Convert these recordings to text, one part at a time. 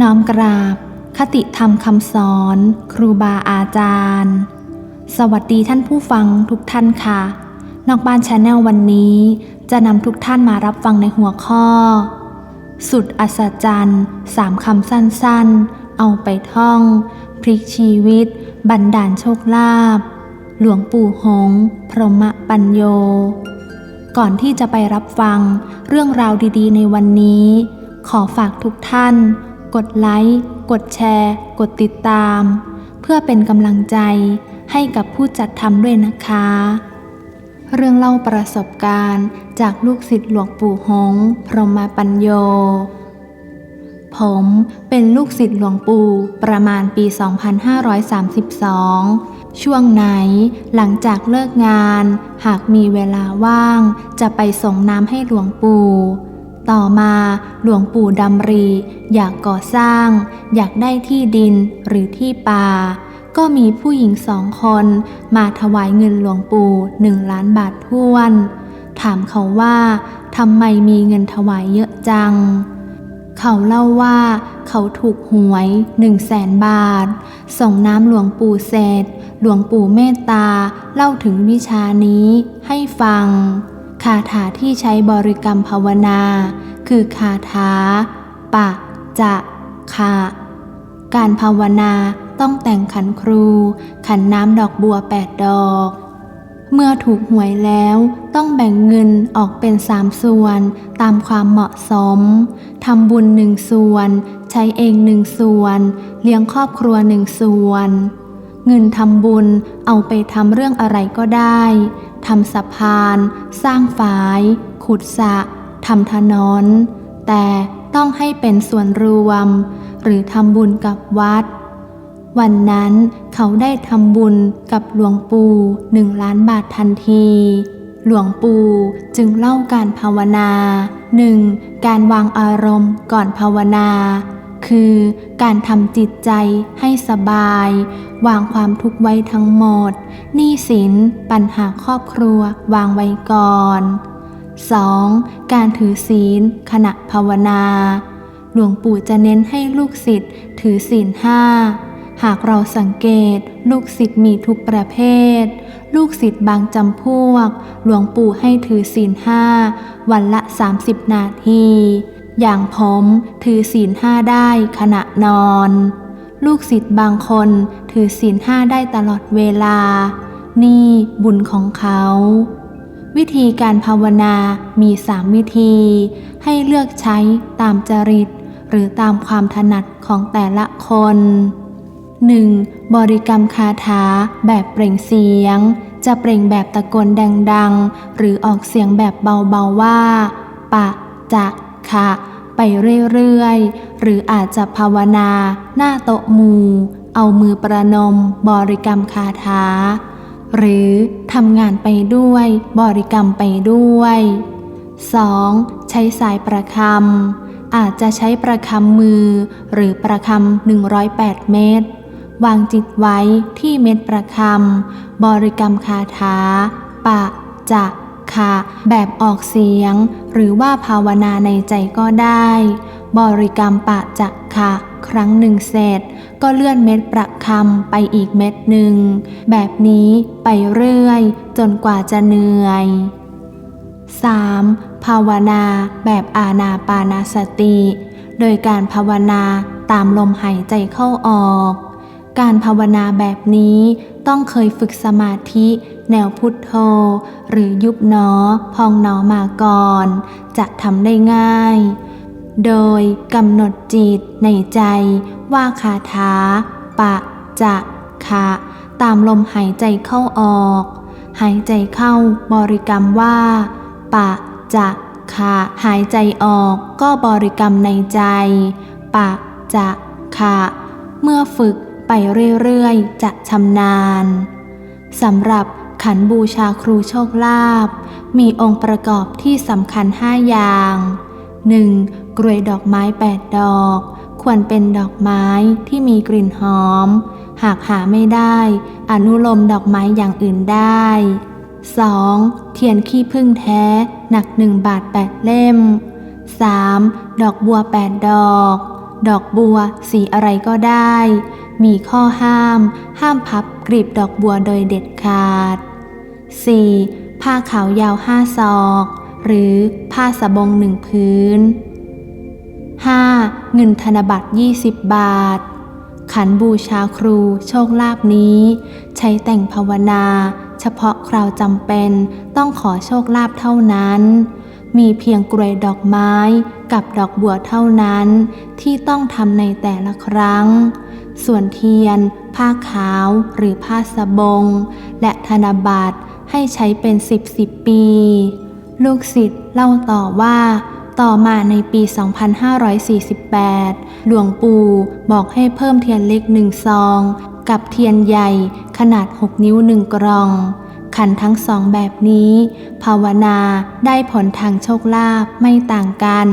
น้อมกราบ คติธรรมคำสอน ครูบาอาจารย์ สวัสดีท่านผู้ฟังทุกท่านค่ะ นอกบ้านชาแนลวันนี้ จะนำทุกท่านมารับฟังในหัวข้อ สุดอัศจรรย์สามคำสั้นๆ เอาไปท่อง พลิกชีวิต บันดาลโชคลาภหลวงปู่หง พรหมปัญโย ก่อนที่จะไปรับฟังเรื่องราวดีๆ ในวันนี้ ขอฝากทุกท่าน กดไลค์ กดแชร์ กดติดตาม เพื่อเป็นกำลังใจให้กับผู้จัดทำด้วยนะคะ เรื่องเล่าประสบการณ์จากลูกศิษย์หลวงปู่หง พรหมปัญโย ผมเป็นลูกศิษย์หลวงปู่ประมาณปี 2532ช่วงไหนหลังจากเลิกงาน หากมีเวลาว่าง จะไปส่งน้ำให้หลวงปู่ ต่อมาหลวงปู่ดำรี อยากก่อสร้าง อยากได้ที่ดินหรือที่ป่า ก็มีผู้หญิงสองคนมาถวายเงินหลวงปู่หนึ่งล้านบาทท้วน ถามเขาว่าทำไมมีเงินถวายเยอะจัง เขาเล่าว่าเขาถูกหวยหนึ่งแสนบาท ส่งน้ำหลวงปู่เสร็จ หลวงปู่เมตตาเล่าถึงวิชานี้ให้ฟัง คาถาที่ใช้บริกรรมภาวนา คือคาถา ปะ จะคะการภาวนาต้องแต่งขันครู ขันน้ำดอกบัวแปดดอก เมื่อถูกหวยแล้วต้องแบ่งเงินออกเป็นสามส่วนตามความเหมาะสม ทำบุญหนึ่งส่วน ใช้เองหนึ่งส่วน เลี้ยงครอบครัวหนึ่งส่วน เงินทำบุญเอาไปทำเรื่องอะไรก็ได้ ทำสะพาน สร้างฝาย ขุดสะทำถนน แต่ต้องให้เป็นส่วนรวม หรือทำบุญกับวัด วันนั้นเขาได้ทำบุญกับหลวงปู่หนึ่งล้านบาททันที หลวงปู่จึงเล่าการภาวนาหนึ่งการวางอารมณ์ก่อนภาวนา คือการทำจิตใจให้สบาย วางความทุกข์ไว้ทั้งหมด หนี้สิน ปัญหาครอบครัว วางไว้ก่อน 2. การถือศีล ขณะภาวนา หลวงปู่จะเน้นให้ลูกศิษย์ถือศีลห้าหากเราสังเกต ลูกศิษย์มีทุกประเภท ลูกศิษย์บางจำพวก หลวงปู่ให้ถือศีลห้าวันละ 30 นาที อย่างผมถือศีลห้าได้ขณะนอน ลูกศิษย์บางคน ถือศีลห้าได้ตลอดเวลา นี่บุญของเขา วิธีการภาวนามีสามวิธี ให้เลือกใช้ตามจริต หรือตามความถนัดของแต่ละคน 1. บริกรรมคาถาแบบเปล่งเสียง จะเปล่งแบบตะโกนดังๆ หรือออกเสียงแบบเบาๆว่า ปะ จะคะไปเรื่อยๆ หรืออาจจะภาวนาหน้าโต๊ะมู เอามือประนมบริกรรมคาถา หรือทำงานไปด้วยบริกรรมไปด้วย 2. ใช้สายประคำอาจจะใช้ประคำมือ หรือประคำ108 เมตร วางจิตไว้ที่เม็ดประคำบริกรรมคาถา ปะ จะคะแบบออกเสียง หรือว่าภาวนาในใจก็ได้ บริกรรมปะจะคะครั้งหนึ่งเสร็จ ก็เลื่อนเม็ดประคำไปอีกเม็ดหนึ่ง แบบนี้ไปเรื่อยจนกว่าจะเหนื่อย 3. ภาวนาแบบอาณาปานาสติ โดยการภาวนาตามลมหายใจเข้าออก การภาวนาแบบนี้ต้องเคยฝึกสมาธิแนวพุทโธ หรือยุบหนอ พองหนอมาก่อน จะทำได้ง่าย โดยกำหนดจิตในใจว่าคาถาปะจะคะตามลมหายใจเข้าออก หายใจเข้าบริกรรมว่า ปะจะคะหายใจออกก็บริกรรมในใจ ปะจะคะเมื่อฝึกไปเรื่อยๆ จะชำนาญสำหรับขันบูชาครูโชคลาภมีองค์ประกอบที่สำคัญห้าอย่าง 1. กรวยดอกไม้8ดดอก ควรเป็นดอกไม้ที่มีกลิ่นหอม หากหาไม่ได้ อนุโลมดอกไม้อย่างอื่นได้ 2. เทียนขี้พึ่งแท้ หนัก1บาท8เล่ม 3. ดอกบัว8ดอก ดอกบัวสีอะไรก็ได้ มีข้อห้าม ห้ามพับกลีบดอกบัวโดยเด็ดขาด 4. ผ้าขาวยาวห้าศอก หรือผ้าสบงหนึ่งพื้น 5. เงินธนบัตร 20 บาท ขันบูชาครูโชคลาภนี้ ใช้แต่งภาวนา เฉพาะคราวจำเป็นต้องขอโชคลาภเท่านั้น มีเพียงกรวยดอกไม้กับดอกบัวเท่านั้นที่ต้องทำในแต่ละครั้ง ส่วนเทียน ผ้าขาวหรือผ้าสบง และธนบัตรให้ใช้เป็นสิบสิบปี ลูกศิษย์เล่าต่อว่า ต่อมาในปี 2548 หลวงปู่บอกให้เพิ่มเทียนเล็กหนึ่งซอง กับเทียนใหญ่ขนาด 6 นิ้วหนึ่งกล่อง ขันทั้งสองแบบนี้ ภาวนาได้ผลทางโชคลาภไม่ต่างกัน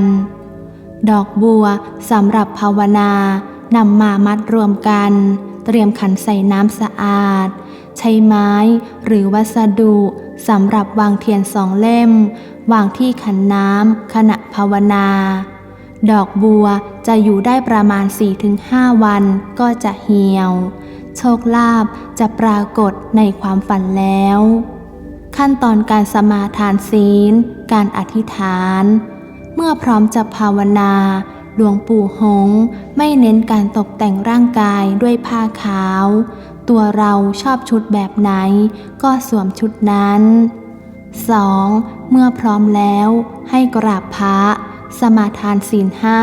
ดอกบัวสำหรับภาวนานำมามัดรวมกัน เตรียมขันใส่น้ำสะอาด ใช้ไม้หรือวัสดุ สำหรับวางเทียนสองเล่ม วางที่ขันน้ำขณะภาวนา ดอกบัวจะอยู่ได้ประมาณ 4-5 วันก็จะเหี่ยว โชคลาภจะปรากฏในความฝันแล้ว ขั้นตอนการสมาทานศีล การอธิษฐาน เมื่อพร้อมจะภาวนาหลวงปู่หงไม่เน้นการตกแต่งร่างกายด้วยผ้าขาว ตัวเราชอบชุดแบบไหน ก็สวมชุดนั้น 2. เมื่อพร้อมแล้วให้กราบพระ สมาทานศีลห้า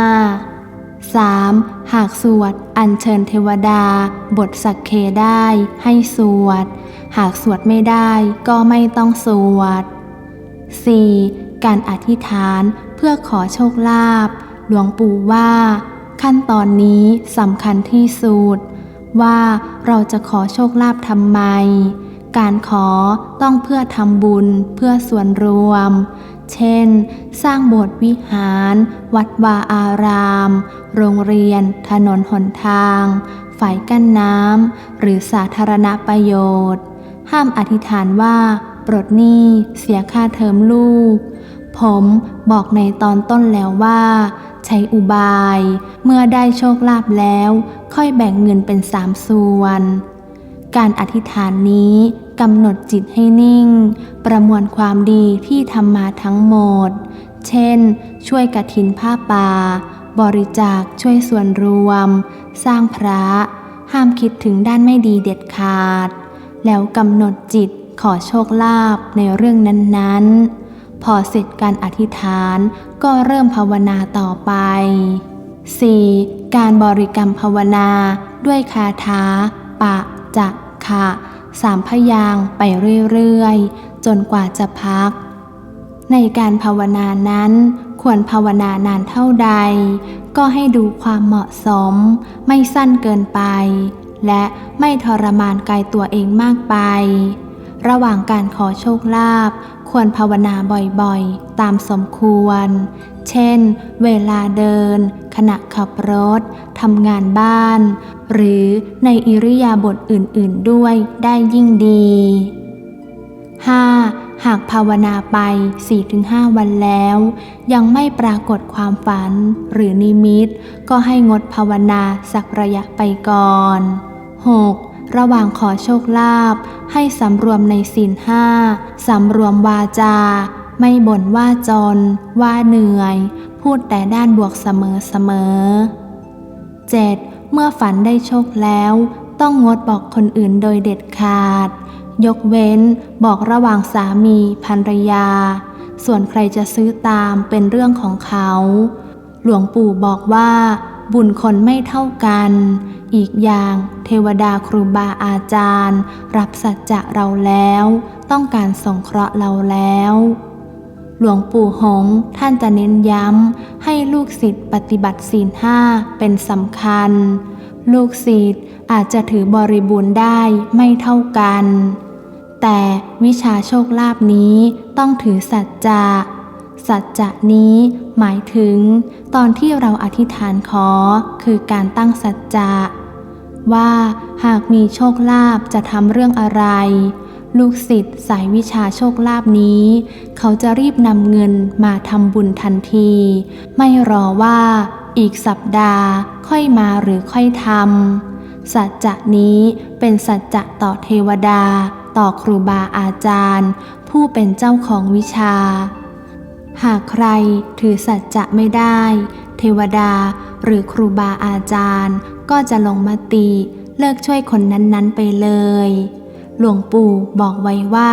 3. หากสวดอัญเชิญเทวดา บทสักเคได้ให้สวด หากสวดไม่ได้ก็ไม่ต้องสวด 4. การอธิษฐานเพื่อขอโชคลาภหลวงปู่ว่า ขั้นตอนนี้สำคัญที่สุด ว่าเราจะขอโชคลาภทำไม การขอต้องเพื่อทำบุญเพื่อส่วนรวม เช่น สร้างโบสถ์วิหาร วัดวาอาราม โรงเรียน ถนนหนทางฝ่ายกั้นน้ำ หรือสาธารณประโยชน์ ห้ามอธิษฐานว่า ปลดหนี้เสียค่าเทอมลูก ผมบอกในตอนต้นแล้วว่า ใช้อุบาย เมื่อได้โชคลาภแล้ว ค่อยแบ่งเงินเป็นสามส่วน การอธิษฐานนี้กำหนดจิตให้นิ่ง ประมวลความดีที่ทำมาทั้งหมด เช่น ช่วยกระถินผ้าป่า บริจาคช่วยส่วนรวม สร้างพระ ห้ามคิดถึงด้านไม่ดีเด็ดขาด แล้วกำหนดจิตขอโชคลาภในเรื่องนั้นๆ พอเสร็จการอธิษฐานก็เริ่มภาวนาต่อไป 4. การบริกรรมภาวนาด้วยคาถา ปะจะขะสามพยางไปเรื่อยๆ จนกว่าจะพัก ในการภาวนานั้น ควรภาวนานานเท่าใด ก็ให้ดูความเหมาะสม ไม่สั้นเกินไป และไม่ทรมานกายตัวเองมากไป ระหว่างการขอโชคลาภควรภาวนาบ่อยๆ ตามสมควร เช่น เวลาเดิน ขณะขับรถ ทำงานบ้าน หรือในอิริยาบถอื่นๆด้วยได้ยิ่งดี 5. หากภาวนาไป 4-5 วันแล้ว ยังไม่ปรากฏความฝันหรือนิมิต ก็ให้งดภาวนาสักระยะไปก่อน 6. ระหว่างขอโชคลาภให้สำรวมในศีลห้าสำรวมวาจา ไม่บ่นว่าจน ว่าเหนื่อย พูดแต่ด้านบวกเสมอเสมอ 7. เมื่อฝันได้โชคแล้ว ต้องงดบอกคนอื่นโดยเด็ดขาด ยกเว้นบอกระหว่างสามีภรรยา ส่วนใครจะซื้อตามเป็นเรื่องของเขา หลวงปู่บอกว่า บุญคนไม่เท่ากัน อีกอย่างเทวดาครูบาอาจารย์ รับสัจจะเราแล้ว ต้องการสงเคราะห์เราแล้ว หลวงปู่หงส์ท่านจะเน้นย้ำให้ลูกศิษย์ปฏิบัติศีลห้าเป็นสำคัญ ลูกศิษย์อาจจะถือบริบูรณ์ได้ไม่เท่ากัน แต่วิชาโชคลาภนี้ต้องถือสัจจะสัจจะนี้หมายถึง ตอนที่เราอธิษฐานขอคือการตั้งสัจจะ ว่าหากมีโชคลาภจะทำเรื่องอะไร ลูกศิษย์สายวิชาโชคลาภนี้ เขาจะรีบนำเงินมาทำบุญทันที ไม่รอว่าอีกสัปดาห์ค่อยมาหรือค่อยทำสัจจะนี้เป็นสัจจะต่อเทวดา ต่อครูบาอาจารย์ ผู้เป็นเจ้าของวิชา หากใครถือสัจจะไม่ได้ เทวดาหรือครูบาอาจารย์ ก็จะลงมติเลิกช่วยคนนั้นๆไปเลย หลวงปู่บอกไว้ว่า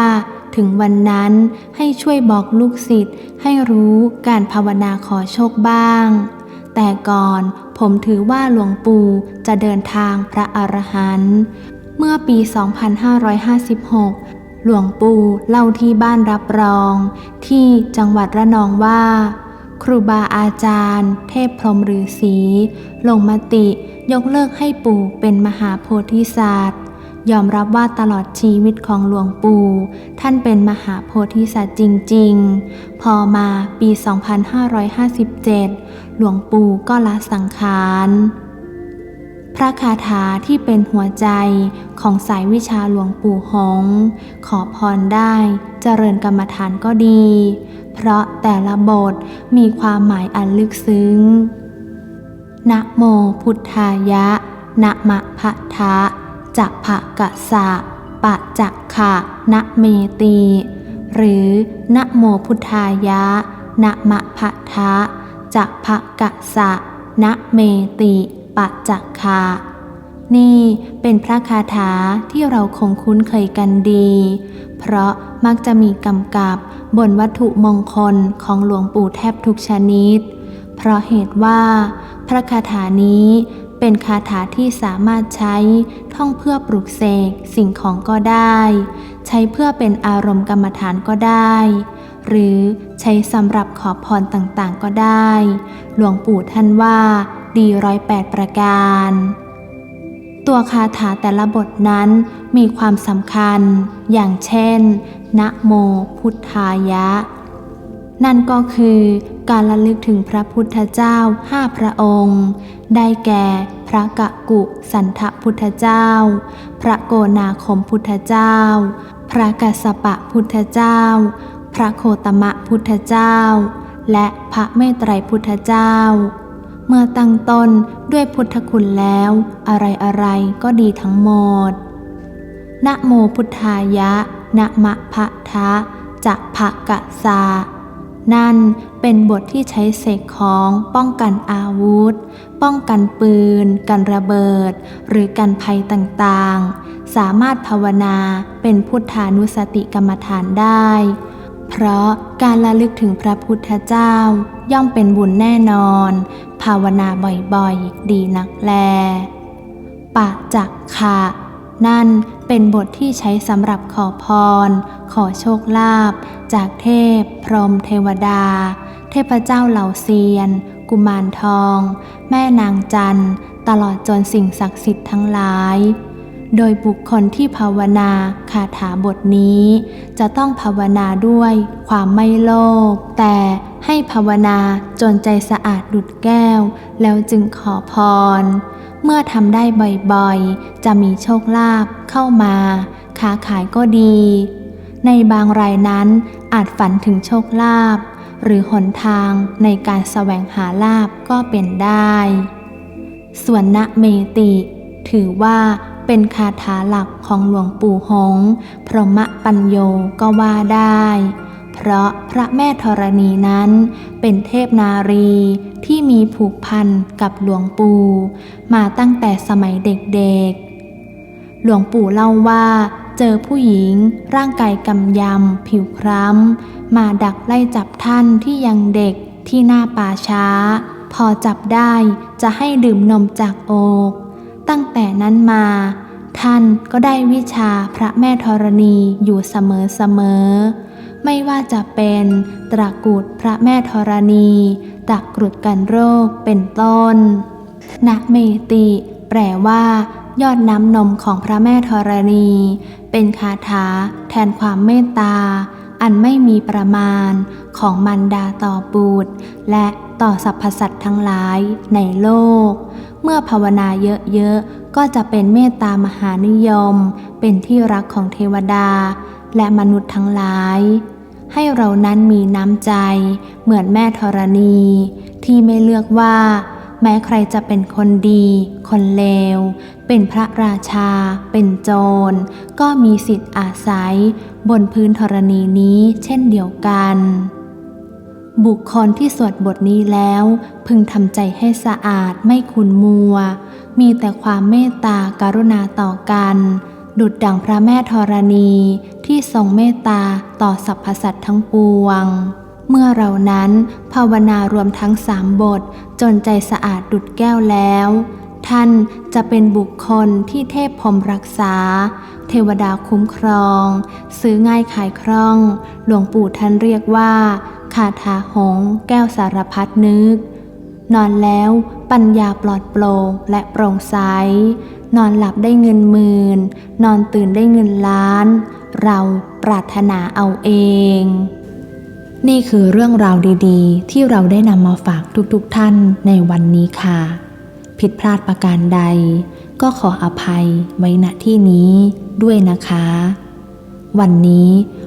ถึงวันนั้นให้ช่วยบอกลูกศิษย์ให้รู้การภาวนาขอโชคบ้าง แต่ก่อนผมถือว่าหลวงปู่จะเดินทางพระอรหันต์เมื่อปี 2556 หลวงปู่เล่าที่บ้านรับรอง ที่จังหวัดระนองว่า ครูบาอาจารย์ เทพพรหมฤาษีลงมติ ยกเลิกให้ปู่เป็นมหาโพธิสัตว์ยอมรับว่าตลอดชีวิตของหลวงปู่ ท่านเป็นมหาโพธิสัตว์จริง ๆ พอมาปี 2557 หลวงปู่ก็ละสังขารพระคาถาที่เป็นหัวใจของสายวิชาหลวงปู่หง ขอพรได้ เจริญกรรมฐานก็ดี เพราะแต่ละบทมีความหมายอันลึกซึ้ง นะโมพุทธายะ นะมะพะทะจะภะกะสะปะจักขะนะเมติหรือนะโมพุทธายะ นะมะพะทะจะภะกะสะนะเมติปะจักขะ นี่เป็นพระคาถาที่เราคงคุ้นเคยกันดี เพราะมักจะมีกำกับบนวัตถุมงคลของหลวงปู่แทบทุกชนิด เพราะเหตุว่า พระคาถานี้เป็นคาถาที่สามารถใช้ท่องเพื่อปลุกเสกสิ่งของก็ได้ ใช้เพื่อเป็นอารมณ์กรรมฐานก็ได้ หรือใช้สำหรับขอพรต่างๆก็ได้ หลวงปู่ท่านว่าดีร้อยแปดประการ ตัวคาถาแต่ละบทนั้นมีความสำคัญ อย่างเช่น นะโมพุทธายะ นั่นก็คือการระลึกถึงพระพุทธเจ้าห้าพระองค์ ได้แก่พระกะกุสันทพุทธเจ้า พระโกนาคมพุทธเจ้า พระกัสสปะพุทธเจ้า พระโคตมะพุทธเจ้า และพระเมตไตรพุทธเจ้า เมื่อตั้งต้นด้วยพุทธคุณแล้ว อะไรอะไรก็ดีทั้งหมด นะโมพุทธายะ นะมะพะทะจะภะกะสา นั่นเป็นบทที่ใช้เสกของป้องกันอาวุธ ป้องกันปืน กันระเบิด หรือกันภัยต่างๆ สามารถภาวนาเป็นพุทธานุสติกรรมฐานได้ เพราะการระลึกถึงพระพุทธเจ้าย่อมเป็นบุญแน่นอน ภาวนาบ่อยๆ ดีนักแล ปะจักขะนั่นเป็นบทที่ใช้สำหรับขอพร ขอโชคลาภจากเทพ พรหมเทวดา เทพเจ้าเหล่าเซียน กุมารทอง แม่นางจันตลอดจนสิ่งศักดิ์สิทธิ์ทั้งหลาย โดยบุคคลที่ภาวนาคาถาบทนี้ จะต้องภาวนาด้วยความไม่โลภแต่ให้ภาวนาจนใจสะอาดดุดแก้ว แล้วจึงขอพร เมื่อทำได้บ่อยๆ จะมีโชคลาภเข้ามาค้าขายก็ดี ในบางรายนั้นอาจฝันถึงโชคลาภหรือหนทางในการแสวงหาลาภก็เป็นได้ ส่วนณเมติ ถือว่า เป็นคาถาหลักของหลวงปู่หง พรหมปัญโยก็ว่าได้ เพราะพระแม่ธรณีนั้นเป็นเทพนารีที่มีผูกพันกับหลวงปู่มาตั้งแต่สมัยเด็กๆ หลวงปู่เล่าว่าเจอผู้หญิงร่างกายกำยำ ผิวคล้ำ มาดักไล่จับท่านที่ยังเด็กที่หน้าป่าช้า พอจับได้จะให้ดื่มนมจากโอก ตั้งแต่นั้นมา ท่านก็ได้วิชาพระแม่ธรณีอยู่เสมอๆไม่ว่าจะเป็นตระกูดพระแม่ธรณีตะกรุดกันโรคเป็นต้นนะเมติ แปลว่า ยอดน้ำนมของพระแม่ธรณี เป็นคาถา แทนความเมตตา อันไม่มีประมาณของมันดาต่อบูตรและต่อสรรพสัตว์ทั้งหลายในโลก เมื่อภาวนาเยอะๆ ก็จะเป็นเมตตามหานิยม เป็นที่รักของเทวดา และมนุษย์ทั้งหลาย ให้เรานั้นมีน้ำใจ เหมือนแม่ธรณี ที่ไม่เลือกว่า แม้ใครจะเป็นคนดี คนเลว เป็นพระราชา เป็นโจร ก็มีสิทธิ์อาศัย บนพื้นธรณีนี้เช่นเดียวกัน บุคคลที่สวดบทนี้แล้ว พึงทำใจให้สะอาดไม่ขุนมัว มีแต่ความเมตตาการุณาต่อกัน ดุดดังพระแม่ธรณีที่ทรงเมตตาต่อสรรพสัตว์ทั้งปวง เมื่อเรานั้นภาวนารวมทั้งสามบท จนใจสะอาดดุดแก้วแล้ว ท่านจะเป็นบุคคลที่เทพพรหมรักษา เทวดาคุ้มครอง ซื้อง่ายขายคล่อง หลวงปู่ท่านเรียกว่า คาถาหงแก้วสารพัดนึก นอนแล้วปัญญาปลอดโปร่งและโปร่งใส นอนหลับได้เงินหมื่น นอนตื่นได้เงินล้าน เราปรารถนาเอาเอง นี่คือเรื่องราวดีๆ ที่เราได้นำมาฝากทุกๆทท่านในวันนี้ค่ะ ผิดพลาดประการใด ก็ขออภัยไว้ณที่นี้ด้วยนะคะ วันนี้